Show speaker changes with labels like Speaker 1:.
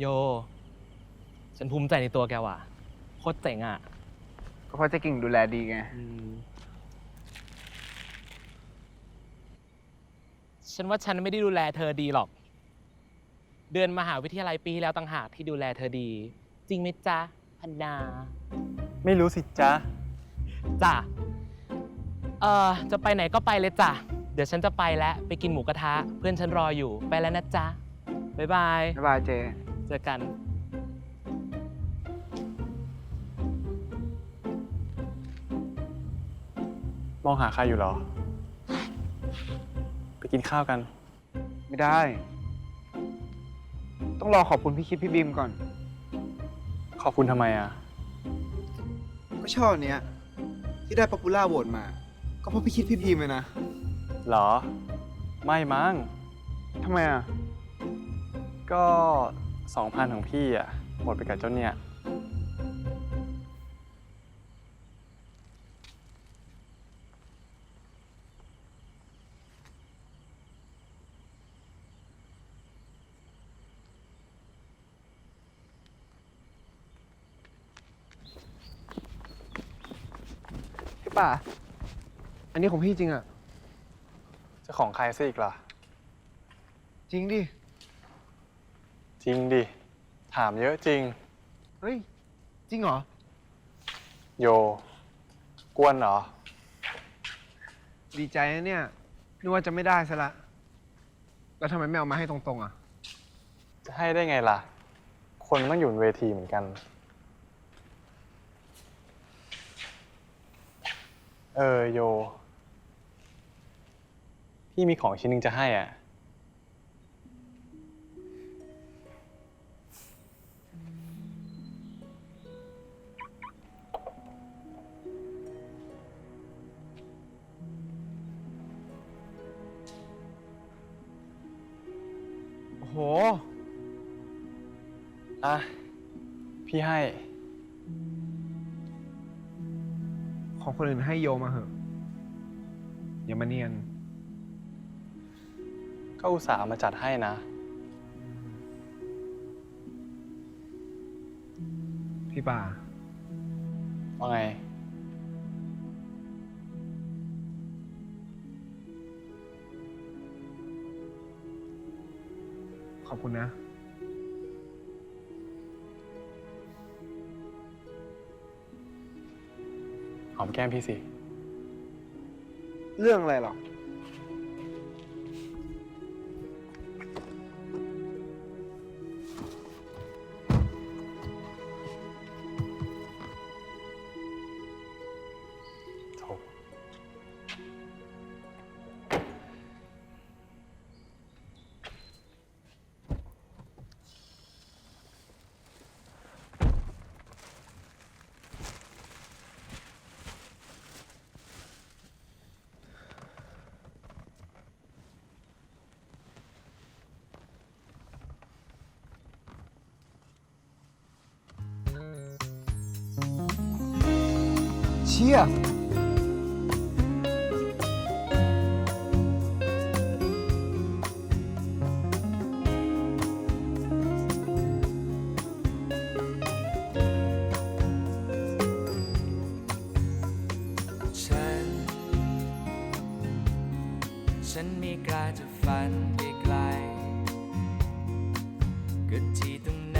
Speaker 1: โย ฉันภูมิใจในตัวแกว่ะโคตรเจ๋งอะ
Speaker 2: ก็เพราะเจ๊กิ่งดูแลดีไง
Speaker 1: ฉันว่าฉันไม่ได้ดูแลเธอดีหรอก เดือนมหาวิทยาลัยปีที่แล้วต่างหากที่ดูแลเธอดี จริงไหมจ๊ะพันดา
Speaker 3: ไม่รู้สิจ๊ะ
Speaker 1: จ้ะ เอ่อ จะไปไหนก็ไปเลยจ้ะ เดี๋ยวฉันจะไปแล้ว ไปกินหมูกระทะ เพื่อนฉันรออยู่ ไปแล้วนะจ๊ะ บ๊ายบาย
Speaker 2: บ๊ายบายเจ
Speaker 1: เจอกัน
Speaker 3: มองหาใครอยู่เหรอ ไปกินข้าวกัน
Speaker 2: ไม่ได้ ต้องรอขอบคุณพี่คิดพี่บีมก่อน
Speaker 3: ขอบคุณทำไมอะ
Speaker 2: ก็ช่อเนี้ย ที่ได้ป๊อปปูล่าโหวตมา ก็เพราะพี่คิดพี่บีมเลยนะ
Speaker 3: เหรอ ไม่มั้ง
Speaker 2: ทำไมอะ
Speaker 3: ก็ สองพันของพี่อะหมดไปกับเจ้าเนี่ย
Speaker 2: พี่ป่า อันนี้ของพี่จริงอะ
Speaker 3: จะของใครซะอีกล่ะ
Speaker 2: จริงดิ
Speaker 3: จริงดิ ถามเยอะจริง
Speaker 2: เฮ้ย จริงเหรอ
Speaker 3: โย กวนเหรอ
Speaker 2: ดีใจนะเนี่ยนึกว่าจะไม่ได้ซะละ แล้วทำไมไม่เอามาให้ตรงๆอะ
Speaker 3: จะให้ได้ไงล่ะ คนมันต้องอยู่บนเวทีเหมือนกัน เออโย พี่มีของชิ้นหนึ่งจะให้อะ
Speaker 2: โห
Speaker 3: อะ พี่ให้
Speaker 2: ของคนอื่นให้โยมาเหอะ อย่ามาเนียน
Speaker 3: ก็อุตส่าห์เอามาจัดให้นะ
Speaker 2: พี่ป่า
Speaker 3: ว่าไง
Speaker 2: อบคุณนะ
Speaker 3: หอมแก้มพี่สิ
Speaker 2: เรื่องอะไรหรอ ชี่ย
Speaker 4: ฉันฉันไม่กล้าจะฝันไปไกลเกินที่ตรง